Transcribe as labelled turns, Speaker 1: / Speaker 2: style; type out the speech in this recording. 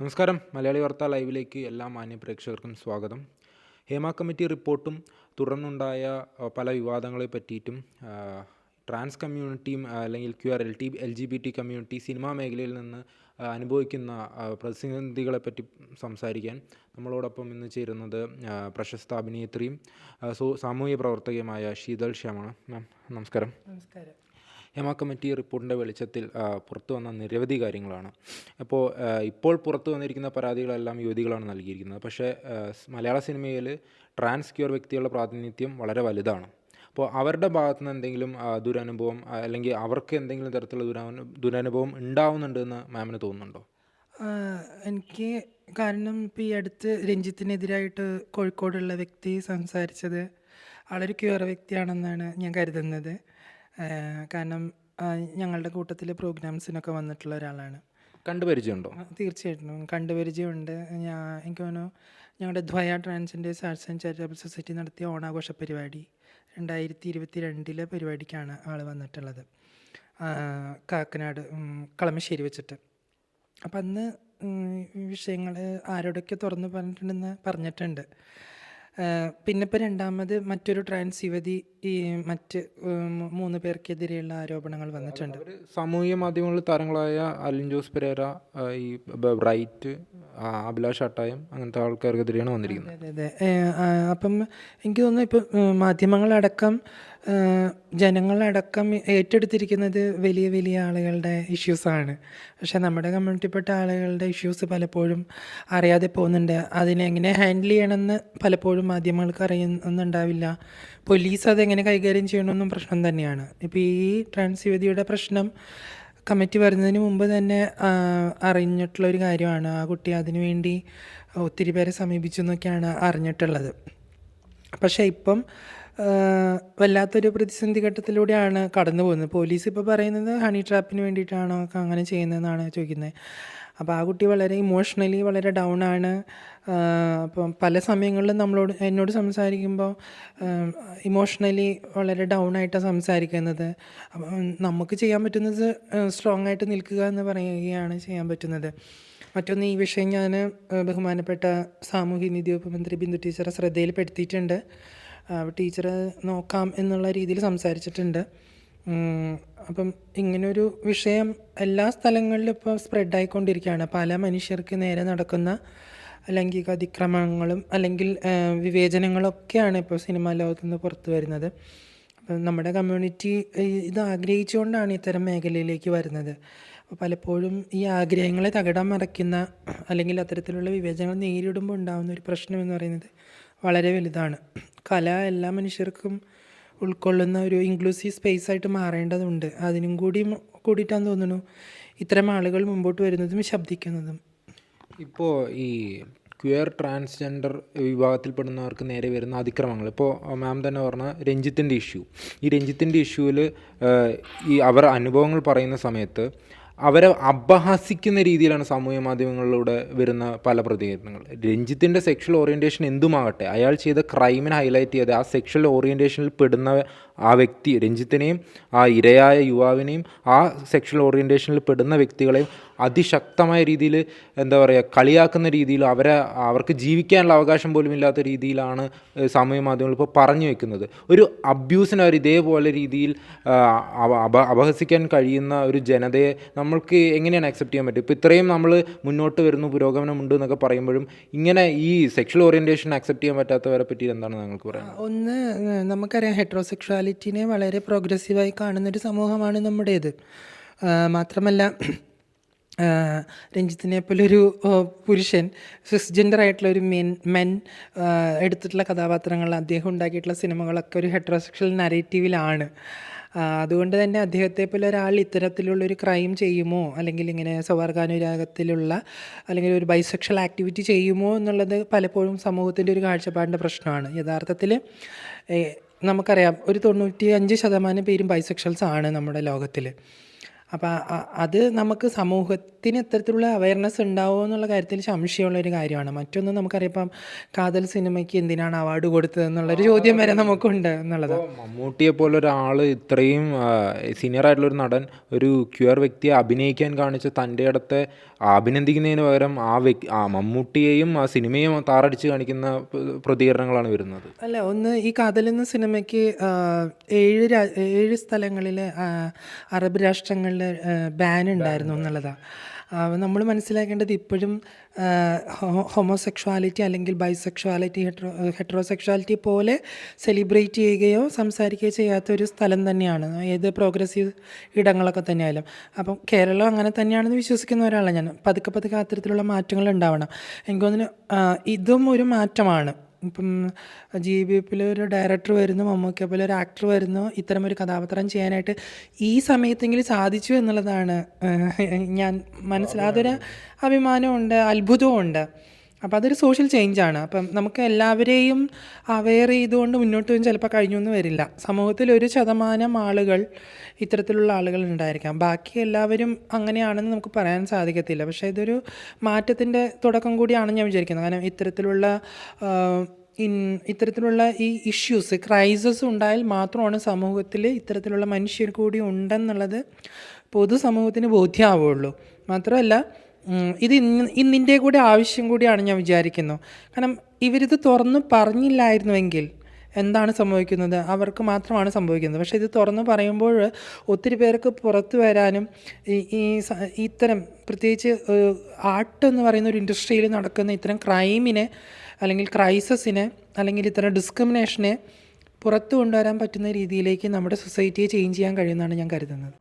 Speaker 1: നമസ്കാരം. മലയാളി വാർത്ത ലൈവിലേക്ക് എല്ലാ മാന്യ പ്രേക്ഷകർക്കും സ്വാഗതം. ഹേമ കമ്മിറ്റി റിപ്പോർട്ടും തുടർന്നുണ്ടായ പല വിവാദങ്ങളെ പറ്റിയിട്ടും ട്രാൻസ് കമ്മ്യൂണിറ്റിയും അല്ലെങ്കിൽ Q R L T L G B T community cinema മേഖലയിൽ നിന്ന് അനുഭവിക്കുന്ന പ്രതിസന്ധികളെപ്പറ്റി പ്രതിസന്ധികളെ പറ്റി സംസാരിക്കാൻ നമ്മളോടൊപ്പം ഇന്ന് ചേരുന്നത് പ്രശസ്ത അഭിനേത്രിയും സാമൂഹ്യ പ്രവർത്തകയുമായ ശീതൾ ശ്യാമാണ്. മാം നമസ്കാരം.
Speaker 2: നമസ്കാരം.
Speaker 1: ഹേമ കമ്മിറ്റി റിപ്പോർട്ടിന്റെ വെളിച്ചത്തിൽ പുറത്തു വന്ന നിരവധി കാര്യങ്ങളാണ്. അപ്പോൾ ഇപ്പോൾ പുറത്തു വന്നിരിക്കുന്ന പരാതികളെല്ലാം യുവതികളാണ് നൽകിയിരിക്കുന്നത്. പക്ഷേ മലയാള സിനിമയിൽ ട്രാൻസ് ക്യൂർ വ്യക്തികളുടെ പ്രാതിനിധ്യം വളരെ വലുതാണ്. അപ്പോൾ അവരുടെ ഭാഗത്തു നിന്ന് എന്തെങ്കിലും ദുരനുഭവം അല്ലെങ്കിൽ അവർക്ക് എന്തെങ്കിലും തരത്തിലുള്ള ദുരനു ദുരനുഭവം ഉണ്ടാവുന്നുണ്ടെന്ന് മാമിന് തോന്നുന്നുണ്ടോ?
Speaker 2: എനിക്ക് കാരണം ഇപ്പോൾ ഈ അടുത്ത് രഞ്ജിത്തിനെതിരായിട്ട് കോഴിക്കോടുള്ള വ്യക്തി സംസാരിച്ചത് ആളൊരു ക്യൂർ വ്യക്തിയാണെന്നാണ് ഞാൻ കരുതുന്നത്. കാരണം ഞങ്ങളുടെ കൂട്ടത്തിൽ പ്രോഗ്രാംസിനൊക്കെ വന്നിട്ടുള്ള ഒരാളാണ്.
Speaker 1: കണ്ടുപരിചയമുണ്ടോ?
Speaker 2: തീർച്ചയായിട്ടും. കണ്ടുപരിചയമുണ്ട്. ഞാൻ എനിക്ക് തോന്നുന്നു ഞങ്ങളുടെ Dwaya transgenders arts and charitable society നടത്തിയ ഓണാഘോഷ പരിപാടി രണ്ടായിരത്തി ഇരുപത്തി രണ്ടിലെ പരിപാടിക്കാണ് ആൾ വന്നിട്ടുള്ളത്. കാക്കനാട് കളമശ്ശേരി വെച്ചിട്ട്. അപ്പം അന്ന് വിഷയങ്ങൾ ആരോടൊക്കെ തുറന്ന് പറഞ്ഞിട്ടുണ്ടെന്ന് പറഞ്ഞിട്ടുണ്ട്. പിന്നെ ഇപ്പോൾ രണ്ടാമത് മറ്റൊരു ട്രാൻസ് യുവതി ഈ മറ്റ് മൂന്ന് പേർക്കെതിരെയുള്ള ആരോപണങ്ങൾ വന്നിട്ടുണ്ട്.
Speaker 1: സാമൂഹ്യ മാധ്യമങ്ങളിൽ താരങ്ങളായ അലിൻ ജോസ് പെരേര ഈ ബ്രൈറ്റ് അഭിലാഷ് അട്ടായം അങ്ങനത്തെ ആൾക്കാർക്കെതിരെയാണ് വന്നിരിക്കുന്നത്.
Speaker 2: അതെ അതെ അപ്പം എനിക്ക് തോന്നുന്നു ഇപ്പം മാധ്യമങ്ങളടക്കം ജനങ്ങളടക്കം ഏറ്റെടുത്തിരിക്കുന്നത് വലിയ വലിയ ആളുകളുടെ ഇഷ്യൂസാണ് പക്ഷെ നമ്മുടെ കമ്മ്യൂണിറ്റിപ്പെട്ട ആളുകളുടെ ഇഷ്യൂസ് പലപ്പോഴും അറിയാതെ പോകുന്നുണ്ട്. അതിനെങ്ങനെ ഹാൻഡിൽ ചെയ്യണമെന്ന് പലപ്പോഴും മാധ്യമങ്ങൾക്ക് അറിയുന്നുണ്ടാവില്ല. പോലീസ് അതെങ്ങനെ കൈകാര്യം ചെയ്യണമെന്നും പ്രശ്നം തന്നെയാണ്. ഇപ്പോൾ ഈ ട്രാൻസ് യുവതിയുടെ പ്രശ്നം കമ്മിറ്റി വരുന്നതിന് മുമ്പ് തന്നെ അറിഞ്ഞിട്ടുള്ള ഒരു കാര്യമാണ്. ആ കുട്ടി അതിനുവേണ്ടി ഒത്തിരി പേരെ സമീപിച്ചു എന്നൊക്കെയാണ് അറിഞ്ഞിട്ടുള്ളത്. പക്ഷേ ഇപ്പം വല്ലാത്തൊരു പ്രതിസന്ധി ഘട്ടത്തിലൂടെയാണ് കടന്നു പോകുന്നത്. പോലീസ് ഇപ്പോൾ പറയുന്നത് ഹണി ട്രാപ്പിന് വേണ്ടിയിട്ടാണോ അങ്ങനെ ചെയ്യുന്നതെന്നാണ് ചോദിക്കുന്നത്. അപ്പോൾ ആ കുട്ടി വളരെ ഇമോഷണലി വളരെ ഡൗൺ ആണ്. അപ്പം പല സമയങ്ങളിലും നമ്മളോട് എന്നോട് സംസാരിക്കുമ്പോൾ ഇമോഷണലി വളരെ ഡൗൺ ആയിട്ടാണ് സംസാരിക്കുന്നത്. അപ്പം നമുക്ക് ചെയ്യാൻ പറ്റുന്നത് സ്ട്രോങ് ആയിട്ട് നിൽക്കുക എന്ന് പറയുകയാണ് ചെയ്യാൻ പറ്റുന്നത്. മറ്റൊന്ന് ഈ വിഷയം ഞാൻ ബഹുമാനപ്പെട്ട സാമൂഹ്യ നീതി വകുപ്പ് മന്ത്രി ബിന്ദു ടീച്ചറെ ശ്രദ്ധയിൽപ്പെടുത്തിയിട്ടുണ്ട്. ടീച്ചർ നോക്കാം എന്നുള്ള രീതിയിൽ സംസാരിച്ചിട്ടുണ്ട്. അപ്പം ഇങ്ങനൊരു വിഷയം എല്ലാ സ്ഥലങ്ങളിലും ഇപ്പോൾ സ്പ്രെഡായിക്കൊണ്ടിരിക്കുകയാണ് പല മനുഷ്യർക്ക് നേരെ നടക്കുന്ന ലൈംഗിക അതിക്രമങ്ങളും അല്ലെങ്കിൽ വിവേചനങ്ങളൊക്കെയാണ് ഇപ്പോൾ സിനിമാ ലോകത്തു നിന്ന് പുറത്തു വരുന്നത്. അപ്പം നമ്മുടെ കമ്മ്യൂണിറ്റി ഇത് ആഗ്രഹിച്ചുകൊണ്ടാണ് ഇത്തരം മേഖലയിലേക്ക് വരുന്നത്. അപ്പോൾ പലപ്പോഴും ഈ ആഗ്രഹങ്ങളെ തകിടം മറയ്ക്കുന്ന അല്ലെങ്കിൽ അത്തരത്തിലുള്ള വിവേചനങ്ങൾ നേരിടുമ്പോൾ ഉണ്ടാകുന്ന ഒരു പ്രശ്നം എന്ന് പറയുന്നത് വളരെ വലുതാണ്. കല എല്ലാ മനുഷ്യർക്കും ഉൾക്കൊള്ളുന്ന ഒരു ഇൻക്ലൂസീവ് സ്പേസ് ആയിട്ട് മാറേണ്ടതുണ്ട്. അതിനും കൂടി കൂടിയിട്ടാന്ന് തോന്നുന്നു ഇത്തരം ആളുകൾ മുമ്പോട്ട് വരുന്നതും ശബ്ദിക്കുന്നതും.
Speaker 1: ഇപ്പോൾ ഈ ക്വിയർ ട്രാൻസ്ജെൻഡർ വിഭാഗത്തിൽപ്പെടുന്നവർക്ക് നേരെ വരുന്ന അതിക്രമങ്ങൾ. ഇപ്പോൾ മാം തന്നെ പറഞ്ഞ രഞ്ജിത്തിന്റെ ഇഷ്യൂ ഈ രഞ്ജിത്തിന്റെ ഇഷ്യൂവിൽ ഈ അവർ അനുഭവങ്ങൾ പറയുന്ന സമയത്ത് അവരെ അപഹസിക്കുന്ന രീതിയിലാണ് സാമൂഹ്യ മാധ്യമങ്ങളിലൂടെ വരുന്ന പല പ്രതികരണങ്ങൾ. രഞ്ജിത്തിന്റെ സെക്ഷൽ ഓറിയന്റേഷൻ എന്തുമാകട്ടെ അയാൾ ചെയ്ത ക്രൈമിനെ ഹൈലൈറ്റ് ചെയ്ത് ആ സെക്ഷൽ ഓറിയന്റേഷനിൽ പെടുന്ന ആ വ്യക്തി രഞ്ജിത്തിനെയും ആ ഇരയായ യുവാവിനെയും ആ സെക്ഷൽ ഓറിയന്റേഷനിൽ പെടുന്ന വ്യക്തികളെയും അതിശക്തമായ രീതിയിൽ എന്താ പറയുക കളിയാക്കുന്ന രീതിയിൽ അവരെ അവർക്ക് ജീവിക്കാനുള്ള അവകാശം പോലും ഇല്ലാത്ത രീതിയിലാണ് സാമൂഹ്യ മാധ്യമങ്ങൾ ഇപ്പോൾ പറഞ്ഞു വെക്കുന്നത്. ഒരു അബ്യൂസിന് അവർ ഇതേപോലെ രീതിയിൽ അപ- അപ- അപഹസിക്കാൻ കഴിയുന്ന ഒരു ജനതയെ നമ്മൾക്ക് എങ്ങനെയാണ് അക്സെപ്റ്റ് ചെയ്യാൻ പറ്റും ഇപ്പോൾ ഇത്രയും നമ്മൾ മുന്നോട്ട് വരുന്നു പുരോഗമനമുണ്ട് എന്നൊക്കെ പറയുമ്പോഴും ഇങ്ങനെ ഈ സെക്ഷൽ ഓറിയന്റേഷൻ അക്സെപ്റ്റ് ചെയ്യാൻ പറ്റാത്തവരെ പറ്റി എന്താണ് നിങ്ങൾക്ക് പറയുന്നത്
Speaker 2: ഒന്ന് നമുക്കറിയാം ഹെട്രോസെക്ഷുവാലിറ്റിനെ വളരെ പ്രോഗ്രസീവായി കാണുന്നൊരു സമൂഹമാണ് നമ്മുടേത്. മാത്രമല്ല രഞ്ജിത്തിനെ പോലെ ഒരു പുരുഷൻ സിസ്ജെൻഡർ ആയിട്ടുള്ള ഒരു മെൻ മെൻ എടുത്തിട്ടുള്ള കഥാപാത്രങ്ങൾ അദ്ദേഹം ഉണ്ടാക്കിയിട്ടുള്ള സിനിമകളൊക്കെ ഒരു ഹെട്രോസെക്ഷൽ നരേറ്റീവിലാണ് അതുകൊണ്ട് തന്നെ അദ്ദേഹത്തെ പോലെ ഒരാൾ ഇത്തരത്തിലുള്ള ഒരു ക്രൈം ചെയ്യുമോ? അല്ലെങ്കിൽ ഇങ്ങനെ സ്വവർഗാനുരാഗത്തിലുള്ള അല്ലെങ്കിൽ ഒരു ബൈസെക്ഷൽ ആക്ടിവിറ്റി ചെയ്യുമോ എന്നുള്ളത് പലപ്പോഴും സമൂഹത്തിന്റെ ഒരു കാഴ്ചപ്പാടിന്റെ പ്രശ്നമാണ്. യഥാർത്ഥത്തിൽ നമുക്കറിയാം ഒരു തൊണ്ണൂറ്റി അഞ്ച് ശതമാനം പേരും ബൈസെക്ഷൽസ് ആണ് നമ്മുടെ ലോകത്തിൽ. അപ്പോൾ അത് നമുക്ക് സമൂഹത്തിന് എത്തരത്തിലുള്ള അവയർനെസ് ഉണ്ടാവുമോ എന്നുള്ള കാര്യത്തിൽ സംശയമുള്ള ഒരു കാര്യമാണ്. മറ്റൊന്ന് നമുക്കറിയാം ഇപ്പം കാതൽ സിനിമയ്ക്ക് എന്തിനാണ് അവാർഡ് കൊടുത്തത് എന്നുള്ളൊരു ചോദ്യം വരെ നമുക്കുണ്ട് എന്നുള്ളത്.
Speaker 1: മമ്മൂട്ടിയെ പോലെ ഒരാൾ ഇത്രയും സീനിയർ ആയിട്ടുള്ള ഒരു നടൻ ഒരു ക്യൂർ വ്യക്തിയെ അഭിനയിക്കാൻ കാണിച്ച തന്റെ ഇടത്തെ അഭിനന്ദിക്കുന്നതിന് പകരം ആ വ്യക്തി ആ മമ്മൂട്ടിയെയും ആ സിനിമയും താറടിച്ച് കാണിക്കുന്ന പ്രതികരണങ്ങളാണ് വരുന്നത്.
Speaker 2: അല്ല ഒന്ന് ഈ കാതൽ എന്ന സിനിമയ്ക്ക് ഏഴ് ഏഴ് സ്ഥലങ്ങളിൽ അറബ് രാഷ്ട്രങ്ങളിൽ ബാൻ ഉണ്ടായിരുന്നു എന്നുള്ളതാണ് നമ്മൾ മനസ്സിലാക്കേണ്ടത് ഇപ്പോഴും ഹോമോസെക്ഷുവാലിറ്റി അല്ലെങ്കിൽ ബൈസെക്ഷുവാലിറ്റി ഹെട്രോ ഹെട്രോസെക്ഷുവാലിറ്റി പോലെ സെലിബ്രേറ്റ് ചെയ്യുകയോ സംസാരിക്കുകയോ ചെയ്യാത്ത ഒരു സ്ഥലം തന്നെയാണ്. ഏത് പ്രോഗ്രസീവ് ഇടങ്ങളൊക്കെ തന്നെയായാലും. അപ്പം കേരളം അങ്ങനെ തന്നെയാണെന്ന് വിശ്വസിക്കുന്ന ഒരാളാണ് ഞാൻ. പതുക്കെ പതുക്കെ അത്തരത്തിലുള്ള മാറ്റങ്ങൾ ഉണ്ടാവണം. എനിക്ക് തോന്നുന്നു ഇതും ഒരു മാറ്റമാണ്. ഇപ്പം ജി ബി എഫിൽ ഒരു ഡയറക്ടർ വരുന്നു മമ്മൂക്ക പോലെ ഒരു ആക്ടർ വരുന്നു ഇത്തരം ഒരു കഥാപാത്രം ചെയ്യാനായിട്ട് ഈ സമയത്തെങ്കിലും സാധിച്ചു എന്നുള്ളതാണ് ഞാൻ മനസ്സിലാതൊരു അഭിമാനമുണ്ട് അത്ഭുതമുണ്ട് അപ്പം അതൊരു സോഷ്യൽ ചേഞ്ചാണ് അപ്പം നമുക്ക് എല്ലാവരെയും അവെയർ ചെയ്തുകൊണ്ട് മുന്നോട്ട് പോയി ചിലപ്പോൾ കഴിഞ്ഞു എന്ന് വരില്ല. സമൂഹത്തിൽ ഒരു ശതമാനം ആളുകൾ ഇത്തരത്തിലുള്ള ആളുകൾ ഉണ്ടായിരിക്കാം. ബാക്കി എല്ലാവരും അങ്ങനെയാണെന്ന് നമുക്ക് പറയാൻ സാധിക്കത്തില്ല. പക്ഷേ ഇതൊരു മാറ്റത്തിന്റെ തുടക്കം കൂടിയാണെന്ന് ഞാൻ വിചാരിക്കുന്നത്. കാരണം ഇത്തരത്തിലുള്ള ഇൻ ഇത്തരത്തിലുള്ള ഈ ഇഷ്യൂസ് ക്രൈസിസ് ഉണ്ടായാൽ മാത്രമാണ് സമൂഹത്തിൽ ഇത്തരത്തിലുള്ള മനുഷ്യർ കൂടി ഉണ്ടെന്നുള്ളത് പൊതുസമൂഹത്തിന് ബോധ്യമാവുള്ളൂ മാത്രമല്ല ഇത് ഇന്ന് ഇന്നിന്റെ കൂടെ ആവശ്യം കൂടിയാണ് ഞാൻ വിചാരിക്കുന്നു. കാരണം ഇവരിത് തുറന്ന് പറഞ്ഞില്ലായിരുന്നുവെങ്കിൽ എന്താണ് സംഭവിക്കുന്നത്? അവർക്ക് മാത്രമാണ് സംഭവിക്കുന്നത്. പക്ഷേ ഇത് തുറന്ന് പറയുമ്പോൾ ഒത്തിരി പേർക്ക് പുറത്തു വരാനും ഈ ഇത്തരം പ്രത്യേകിച്ച് ആർട്ട് എന്ന് പറയുന്ന ഒരു ഇൻഡസ്ട്രിയിൽ നടക്കുന്ന ഇത്തരം ക്രൈമിനെ അല്ലെങ്കിൽ ക്രൈസിനെ അല്ലെങ്കിൽ ഇത്തരം ഡിസ്ക്രിമിനേഷനെ പുറത്തു കൊണ്ടുവരാൻ പറ്റുന്ന രീതിയിലേക്ക് നമ്മുടെ സൊസൈറ്റിയെ ചേഞ്ച് ചെയ്യാൻ കഴിയുമെന്നാണ് ഞാൻ കരുതുന്നത്.